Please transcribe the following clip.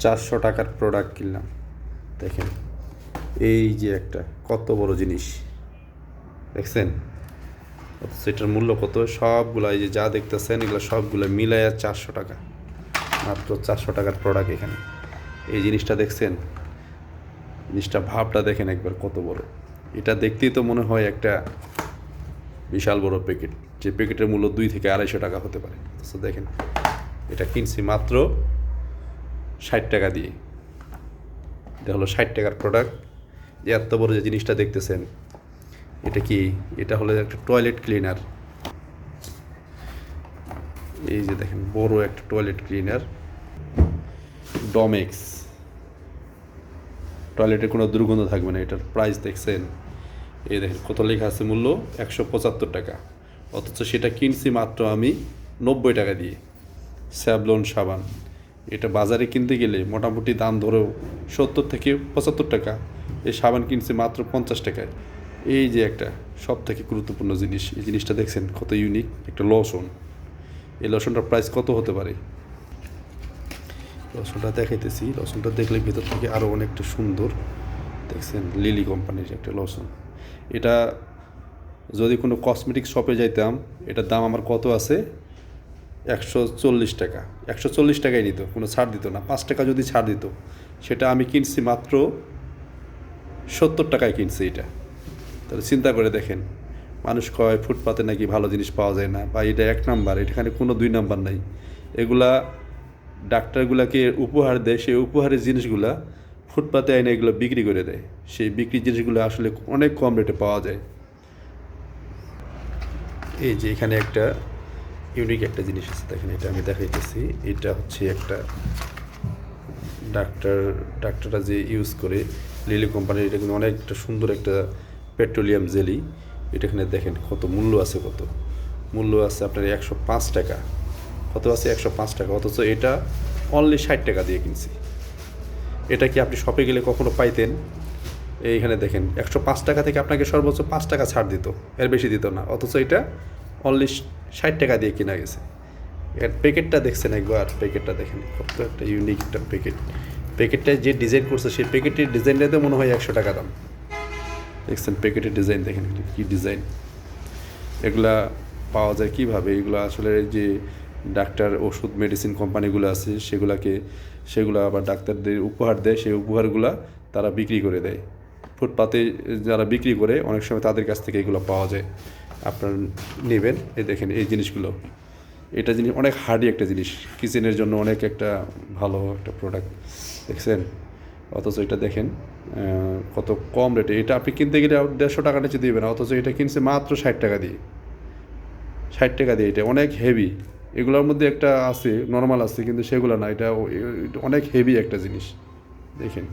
চারশো টাকার প্রোডাক্ট কিনলাম। দেখেন, এই যে একটা, কত বড় জিনিস। দেখছেন? এটার মূল্য কত? সবগুলো এই যে যা দেখতেছেন, এগুলো সবগুলো মিলাই আর চারশো টাকা। মাত্র চারশো টাকার প্রোডাক্ট এখানে। এই জিনিসটা দেখছেন? জিনিসটা ভাবটা দেখেন একবার কত বড়। এটা দেখতেই তো মনে হয় একটা বিশাল বড় প্যাকেট যে প্যাকেটের মূল্য দুই থেকে আড়াইশো টাকা হতে পারে। দেখেন, এটা কিনছি মাত্র ষাট টাকা দিয়ে। এটা হলো ষাট টাকার প্রোডাক্ট যে এত বড় যে জিনিসটা দেখতেছেন, এটা কি? এটা হলো একটা টয়লেট ক্লিনার এই যে দেখেন, বড় একটা টয়লেট ক্লিনার ডমেক্স টয়লেটে কোনো দুর্গন্ধ থাকবে না, এটার প্রাইস দেখছেন। এই দেখেন, কত লেখা আছে মূল্য? একশো পঁচাত্তর টাকা। অথচ সেটা কিনছি মাত্র আমি নব্বই টাকা দিয়ে। স্যাবলন সাবান। এটা বাজারে কিনতে গেলে মোটামুটি দাম ধরেও সত্তর থেকে পঁচাত্তর টাকা। এই সাবান কিনছে মাত্র পঞ্চাশ টাকায়। এই যে একটা সব থেকে গুরুত্বপূর্ণ জিনিস, এই জিনিসটা দেখছেন কত ইউনিক একটা লসন এই লসনটার প্রাইস কত হতে পারে? রসুনটা দেখাইতেছি। রসুনটা দেখলে ভেতর থেকে আরও অনেকটা সুন্দর। দেখছেন লিলি কোম্পানির একটা লসুন এটা যদি কোনো কসমেটিক শপে যাইতাম, এটার দাম আমার কত আছে? একশো চল্লিশ টাকা। একশো চল্লিশ টাকাই নিত, কোনো ছাড় দিত না। পাঁচ টাকা যদি ছাড় দিত, সেটা আমি কিনছি মাত্র সত্তর টাকায় কিনছি এটা। তাহলে চিন্তা করে দেখেন, মানুষ কয় ফুটপাতে নাকি ভালো জিনিস পাওয়া যায় না, বা এটা এক নাম্বার, এখানে কোনো দুই নাম্বার নাই। এগুলা ডাক্তারগুলাকে উপহার দেয়, সেই উপহারের জিনিসগুলা ফুটপাতে এনে এগুলো বিক্রি করে দেয়। সেই বিক্রি জিনিসগুলো আসলে অনেক কম রেটে পাওয়া যায়। এই যে এখানে একটা ইউনিক একটা জিনিস আছে, দেখেন এটা আমি দেখাইতেছি। এটা হচ্ছে একটা ডাক্তার, ডাক্তাররা যে ইউজ করে লিলি কোম্পানির এটা কিন্তু অনেকটা সুন্দর একটা পেট্রোলিয়াম জেলি এটা এখানে দেখেন কত মূল্য আছে, কত। মূল্য আছে আপনার একশো পাঁচ টাকা। কত আছে? একশো পাঁচ টাকা। অথচ এটা অনলি ষাট টাকা দিয়ে কিনছি। এটা কি আপনি শপে গেলে কখনো পাইতেন? এইখানে দেখেন, একশো পাঁচ টাকা থেকে আপনাকে সর্বোচ্চ পাঁচ টাকা ছাড় দিত। এর বেশি দিত না। অথচ এটা অনলি ষাট টাকা দিয়ে কেনা গেছে। এর প্যাকেটটা দেখছেন একবার প্যাকেটটা দেখেন, কত একটা ইউনিক একটা প্যাকেট প্যাকেটটা যে ডিজাইন করছে, সেই প্যাকেটের ডিজাইনটাতে মনে হয় একশো টাকা দাম। দেখছেন প্যাকেটের ডিজাইন দেখেন কী ডিজাইন এগুলা পাওয়া যায় কীভাবে? এগুলো আসলে যে ডাক্তার ওষুধ মেডিসিন কোম্পানিগুলো আছে, সেগুলাকে, সেগুলো আবার ডাক্তারদের উপহার দেয়, সেই উপহারগুলা তারা বিক্রি করে দেয়। ফুটপাতে যারা বিক্রি করে, অনেক সময় তাদের কাছ থেকে এগুলো পাওয়া যায়। আপনার নেবেন। এই দেখেন, এই জিনিসগুলো। এটা জিনিস অনেক হার্ডি একটা জিনিস। কিচেনের জন্য অনেক একটা ভালো একটা প্রোডাক্ট দেখছেন? অথচ এটা দেখেন কত কম রেটে এটা আপনি কিনতে গেলে দেড়শো টাকা নিচে দিবেন, অথচ এটা কিনছে মাত্র ষাট টাকা দিয়ে। ষাট টাকা দিয়ে এটা। অনেক হেভি এগুলোর মধ্যে একটা আছে নর্মাল আছে, কিন্তু সেগুলো না। এটা অনেক হেভি একটা জিনিস। দেখেন।